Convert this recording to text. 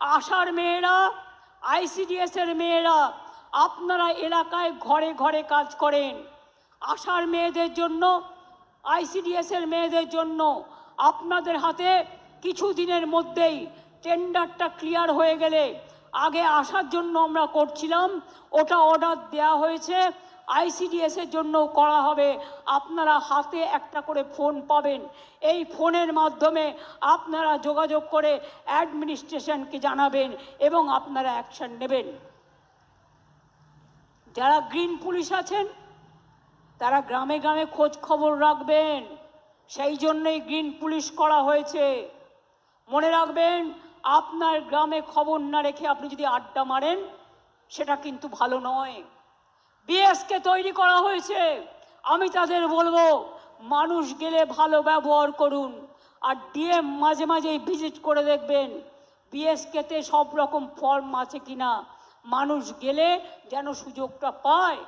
আশার মেয়েরা আইসিডিএস এর মেয়েরা, আপনারা এলাকায় ঘরে ঘরে কাজ করেন। আশার মেয়েদের জন্য আইসিডিএস এর মেয়েদের জন্য আপনাদের হাতে কিছু দিনের মধ্যেই টেন্ডারটা ক্লিয়ার হয়ে গেলে, আগে আসার জন্য আমরা করছিলাম, ওটা অর্ডার দেওয়া হয়েছে। আইসিডিএস এর জন্য করা হবে। আপনারা হাতে একটা করে ফোন পাবেন। এই ফোনের মাধ্যমে আপনারা যোগাযোগ করে অ্যাডমিনিস্ট্রেশনকে জানাবেন এবং আপনারা অ্যাকশন নেবেন। যারা গ্রিন পুলিশ আছেন, তারা গ্রামে গ্রামে খোঁজ খবর রাখবেন। সেই জন্যই গ্রিন পুলিশ করা হয়েছে। মনে রাখবেন, আপনার গ্রামে খবর না রেখে আপনি যদি আড্ডা মারেন, সেটা কিন্তু ভালো নয়। বিএসকে তৈরি করা হয়েছে। আমি তাদের বলব, মানুষ গেলে ভালো ব্যবহার করুন। আর ডিএম মাঝে মাঝেই ভিজিট করে দেখবেন, বিএসকেতে সব রকম ফর্ম আছে কিনা। মানুষ গেলে যেন সুযোগটা পায়।